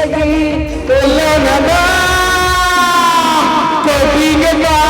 कभी तो लगा कभी लगा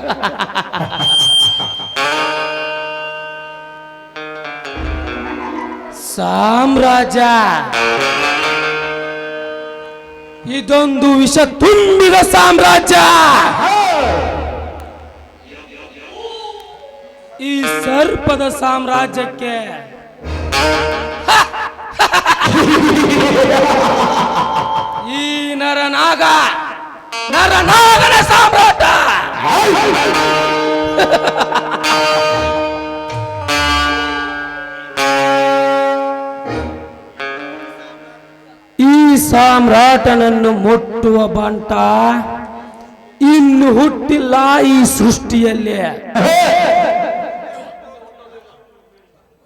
ಸಾಮ್ರಾಜ್ಯ ಇದೊಂದು ವಿಷ ತುಂಬಿದ ಸಾಮ್ರಾಜ್ಯ. ಈ ಸರ್ಪದ ಸಾಮ್ರಾಜ್ಯಕ್ಕೆ ಈ ನರನಾಗ ನರನಾಗನ ಸಾಮ್ರಾಟ. ಸಾಮ್ರಾಟನನ್ನು ಮುಟ್ಟುವ ಬಂಟ ಇನ್ನು ಹುಟ್ಟಿಲ್ಲ ಈ ಸೃಷ್ಟಿಯಲ್ಲಿ.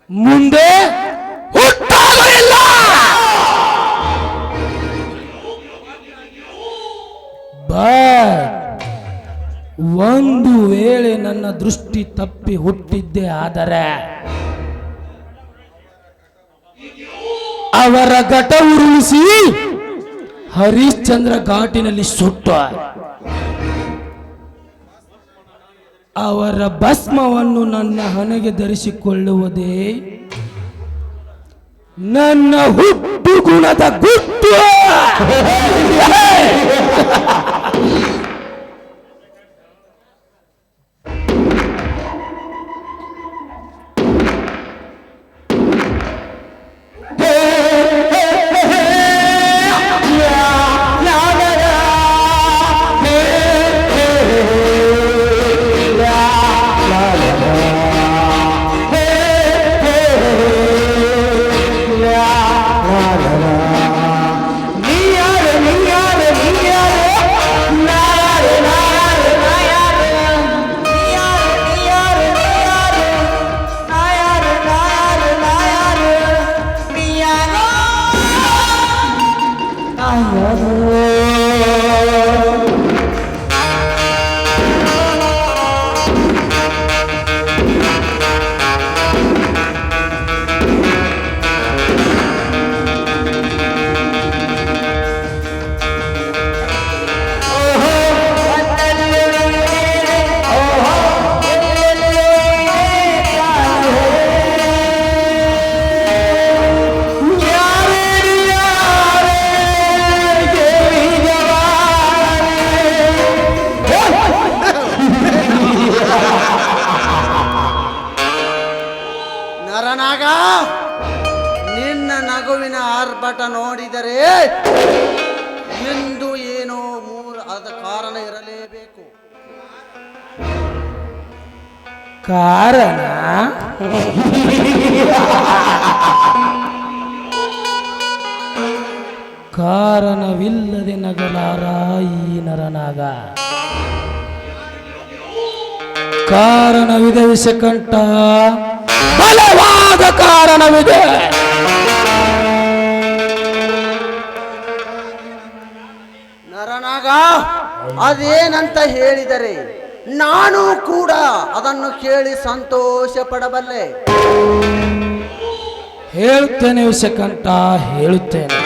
ಮುಂದೆ ಹುಟ್ಟಾಗಲಿಲ್ಲ ಬಟ್ ಒಂದು ವೇಳೆ ನನ್ನ ದೃಷ್ಟಿ ತಪ್ಪಿ ಹುಟ್ಟಿದ್ದೆ ಆದರೆ ಅವರ ಘಟ ಉರುಳಿಸಿ ಹರಿಶ್ಚಂದ್ರ ಘಾಟಿನಲ್ಲಿ ಸುಟ್ಟ ಅವರ ಭಸ್ಮವನ್ನು ನನ್ನ ಹಣೆಗೆ ಧರಿಸಿಕೊಳ್ಳುವುದೇ ನನ್ನ ಹುಟ್ಟು ಗುಣದ ಗುಟ್ಟು. ಕಾರಣ ಇರಲೇಬೇಕು. ಕಾರಣ? ಕಾರಣವಿಲ್ಲದೆ ನಗಲಾರ ಈ ನರನಾಗ ಕಾರಣವಿದೆ ವಿಷಕಂಠ ಬಲವಾದ ಕಾರಣವಿದೆ. ನರನಾಗ! ಅದೇನಂತ ಹೇಳಿದರೆ, ನಾನು ಕೂಡ ಅದನ್ನು ಕೇಳಿ ಸಂತೋಷ ಪಡಬಲ್ಲೆ ಹೇಳುತ್ತೇನೆ ವಿಷಕಂಠ, ಹೇಳುತ್ತೇನೆ.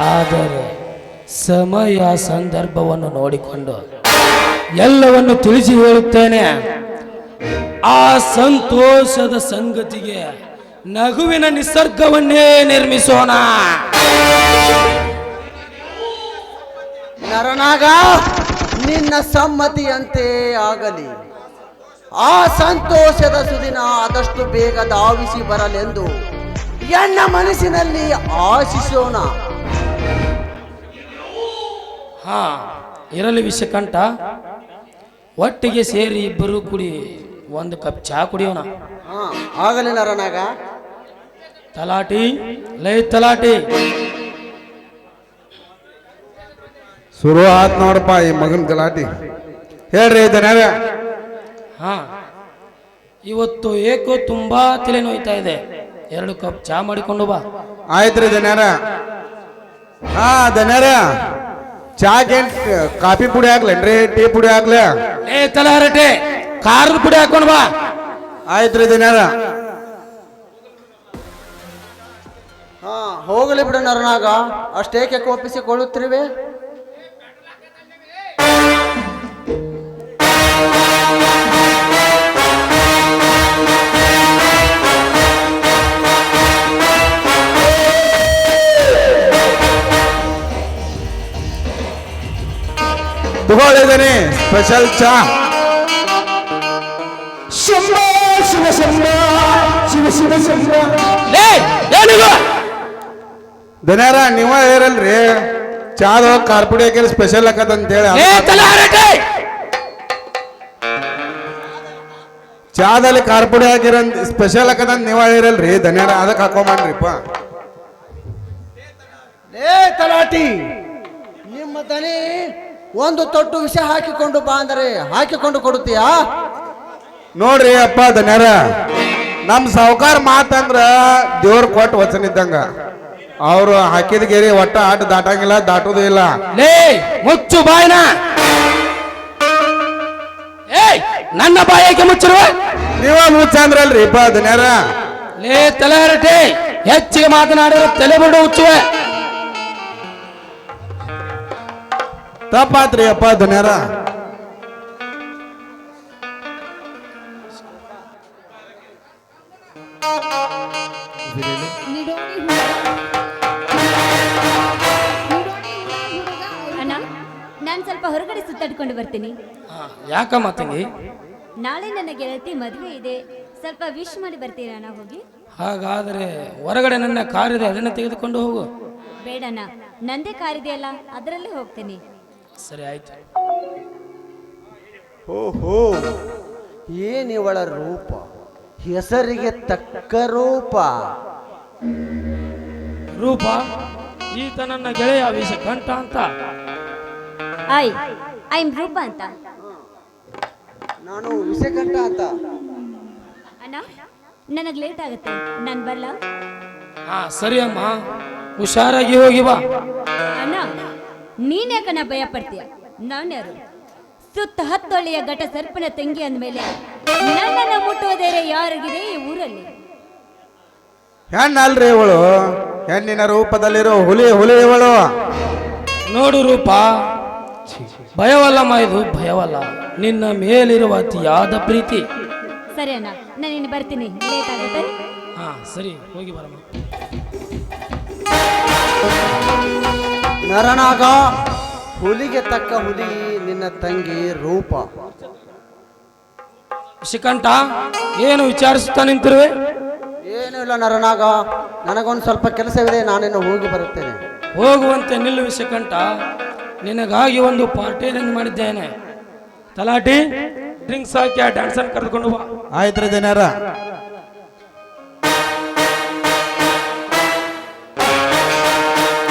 ಆದರೆ ಸಮಯ ಸಂದರ್ಭವನ್ನು ನೋಡಿಕೊಂಡು ಎಲ್ಲವನ್ನು ತಿಳಿಸಿ ಹೇಳುತ್ತೇನೆ. ಆ ಸಂತೋಷದ ಸಂಗತಿಗೆ ನಗುವಿನ ನಿಸರ್ಗವನ್ನೇ ನಿರ್ಮಿಸೋಣ. ನರನಾಗ ನಿನ್ನ ಸಮ್ಮತಿಯಂತೆ ಆಗಲಿ. ಆ ಸಂತೋಷದ ಸುದಿನ ಆದಷ್ಟು ಬೇಗ ಧಾವಿಸಿ ಬರಲೆಂದು ಎನ್ನ ಮನಸ್ಸಿನಲ್ಲಿ ಆಶಿಸೋಣ. ಹಾ ಇರಲಿ ವಿಷಕಂಠ. ಒಟ್ಟಿಗೆ ಸೇರಿ ಇಬ್ಬರು ಕುಡಿ ಒಂದು ಕಪ್ ಚಹಾ ಕುಡಿಯೋಣ. ಹಾ ಆಗಲಿ ನರನಾಗ. ತಲಾಟಿ ಲೈ ತಲಾಟಿ. ಶುರು ಆತ್ ನೋಡಪ್ಪ ಈ ಮಗನ ಗಲಾಟಿ. ಹೇಳ್ರಿ ದನ್ಯಾರ ಹಾ. ಇವತ್ತು ಏಕೋ ತುಂಬಾ ತಲೆ ನೋಯ್ತಾ ಇದೆ. ಎರಡು ಕಪ್ ಚಹಾ ಮಾಡಿಕೊಂಡು ಬಾ. ಆಯ್ತ್ರಿ ದನ್ಯಾರ ಹಾ ದನ್ಯಾರ ಚಾಕೇನ್ ಕಾಫಿ ಪುಡಿ ಹಾಕ್ಲೇನ್ರಿ ಟೀ ಪುಡಿ ಹಾಕ್ಲೆ? ಏ ತಲಹರಟೆ ಖಾರದ ಪುಡಿ ಹಾಕೊಂಡು ಬಾ. ಆಯ್ತ್ರಿ ದನ್ಯಾರ ಹಾ ಹೋಗಲಿ ಬಿಡು ನರನಾಗ. ಅಷ್ಟೇಕೆ ಕೋಪಿಸಿಕೊಳ್ಳುತ್ತಿರುವೆ? ತಗೊಳ್ಳಿದ್ದೀನಿ ಸ್ಪೆಷಲ್ ಚಾ. ಶಂಭ ಶಿವ ಶಂಭ ಶಿವ ಶಿವ ಶಂಭ. ದನ್ಯಾರ ನೀವ ಹೇರಲ್ರಿ ಚಾದ ಕಾರ್ಪುಡಿ ಹಾಕಿ ಸ್ಪೆಷಲ್ ಆಕತ್ ಅಂತ ಹೇಳಿ ಚಾದಲ್ಲಿ ಕಾರ್ಪುಡಿ ಹಾಕಿರಂತ ಸ್ಪೆಷಲ್ ಆಕದಂತ ನೀವ ಇರಲ್ರಿ ದನಾರ ಅದಕ್ಕೆ ಹಾಕೊಂಬನ್ರಿಪ್ಪ. ಏ ತಲಾಟಿ ನಿಮ್ಮ ದನಿ ಒಂದು ತೊಟ್ಟು ವಿಷ ಹಾಕಿಕೊಂಡು ಬಾ ಅಂದರೆ ಹಾಕಿಕೊಂಡು ಕೊಡುತ್ತೀಯಾ? ನೋಡ್ರಿ ಅಪ್ಪ ಧನ್ಯರ ನಮ್ ಸಾವುಕಾರ ಮಾತಂದ್ರ ದೇವ್ರ ಕೊಟ್ಟು ವಚನ ಇದ್ದಂಗ. ಅವ್ರು ಹಾಕಿದ ಗೆರಿ ಒಟ್ಟ ಆಟ ದಾಟಂಗಿಲ್ಲ ದಾಟೋದು ಇಲ್ಲ. ಲೇ ಮುಚ್ಚು ಬಾಯ್ನ. ಏಯ್ ನನ್ನ ಬಾಯಿಗೆ ಮುಚ್ಚಿರುವ? ನೀವ ಮುಚ್ಚಂದ್ರಲ್ರಿ ಅಪ್ಪ ಧನ್ಯರ. ಲೇ ತಲೆ ಹರಟೆ. ಹೆಚ್ಚಿಗೆ ಮಾತನಾಡಿದ್ರೆ ತಲೆ ಬಿಡು ಹುಚ್ಚುವೆ ತಪ್ಪಾತ್ರಿ ಅಪ್ಪ ಧನ್ಯರ ಅಣ್ಣ ನಾನು ಸ್ವಲ್ಪ ಹೊರಗಡೆ ಸುತ್ತಾಡ್ಕೊಂಡು ಬರ್ತೀನಿ. ಹಾ, ಯಾಕಮ್ಮ ತಂಗಿ? ನಾಳೆ ನನ್ನ ಗೆಳತಿ ಮದುವೆ ಇದೆ. ಸ್ವಲ್ಪ ವಿಶ್ ಮಾಡಿ ಬರ್ತೀರಾ ನಾನು ಹೋಗಿ? ಹಾಗಾದ್ರೆ ಹೊರಗಡೆ ನನ್ನ ಕಾರಿದೆ ಅದನ್ನು ತೆಗೆದುಕೊಂಡು ಹೋಗು. ಬೇಡಣ್ಣ ನಂದೇ ಕಾರಿದೆಯಲ್ಲ ಅದರಲ್ಲೇ ಹೋಗ್ತೀನಿ. ಸರಿ ಆಯ್ತು. ಓಹೋ. ಏನಿವಳ ರೂಪ? ಹೆಸರಿಗೆ ತಕ್ಕ ರೂಪ. ರೂಪ ಈತ ನನ್ನ ಗೆಳೆಯ ವಿಷ ಕಂಠ ಅಂತ. ಐ ಐ ರೂಪ ಅಂತ. ನಾನು ವಿಷಕಂಠ ಅಂತ. ಅಣ್ಣ ನನಗೆ ಲೇಟ್ ಆಗುತ್ತೆ. ನಾನು ಬರಲ್ಲ ಹಾ ಸರಿ ಅಮ್ಮ. ಹುಷಾರಾಗಿ ಹೋಗಿ ಬಾ. ಅಣ್ಣ ನೀನ್ ಯಾಕಣ್ಣ ಭಯ ಪಡ್ತೀಯ ನಾನ್ಯಾರು ಸುತ್ತ ಹತ್ತೊಳ್ಳೆಯ ಘಟ ಸರ್ಪನ ತಂಗಿ ಅಂದಮೇಲೆ ನನ್ನನ್ನು ಮುಟ್ಟುವುದೇರೆ ಯಾರಿಗಿದೆ ಈ ಊರಲ್ಲಿ? ಹೆಣ್ಣಲ್ರಿ ಇವಳು. ಹೆಣ್ಣಿನ ರೂಪದಲ್ಲಿರೋ ಹುಲಿ ಹುಲಿ ಇವಳು. ನೋಡು ರೂಪ ಭಯವಲ್ಲಮ್ಮ ಇದು ಭಯವಲ್ಲ. ನಿನ್ನ ಮೇಲಿರುವ ಅತಿಯಾದ ಪ್ರೀತಿ. ಸರಿ ಅಣ್ಣ ನಾನು ಇನ್ನು ಬರ್ತೀನಿ. ಲೇಟ್ ಆಗುತ್ತೆ. ಹಾ ಸರಿ ಹೋಗಿ ಬರಮ್ಮ. ನರನಾಗ ಹುಲಿಗೆ ತಕ್ಕ ಹುಲಿ ನಿನ್ನ ತಂಗಿ ರೂಪ. ಶಿಖಂಠ ಏನು ವಿಚಾರಿಸುತ್ತಾ ನಿಂತಿರುವೆ? ಏನೂ ಇಲ್ಲ ನರನಾಗ ನನಗೊಂದು ಸ್ವಲ್ಪ ಕೆಲಸವಿದೆ ನಾನೇನು ಹೋಗಿ ಬರುತ್ತೇನೆ. ಹೋಗುವಂತೆ ನಿಲ್ಲು ವಿಷಕಂಠ ನಿನಗಾಗಿ ಒಂದು ಪಾರ್ಟಿ ಅರೇಂಜ್ ಮಾಡಿದ್ದೇನೆ. ತಲಾಟಿ ಡ್ರಿಂಕ್ಸ್ ಹಾಕಿ ಆ ಡ್ಯಾನ್ಸನ್ ಕರೆದುಕೊಂಡು ಬಾ. ಆಯ್ತ್ರಿ ದನ್ಯಾರ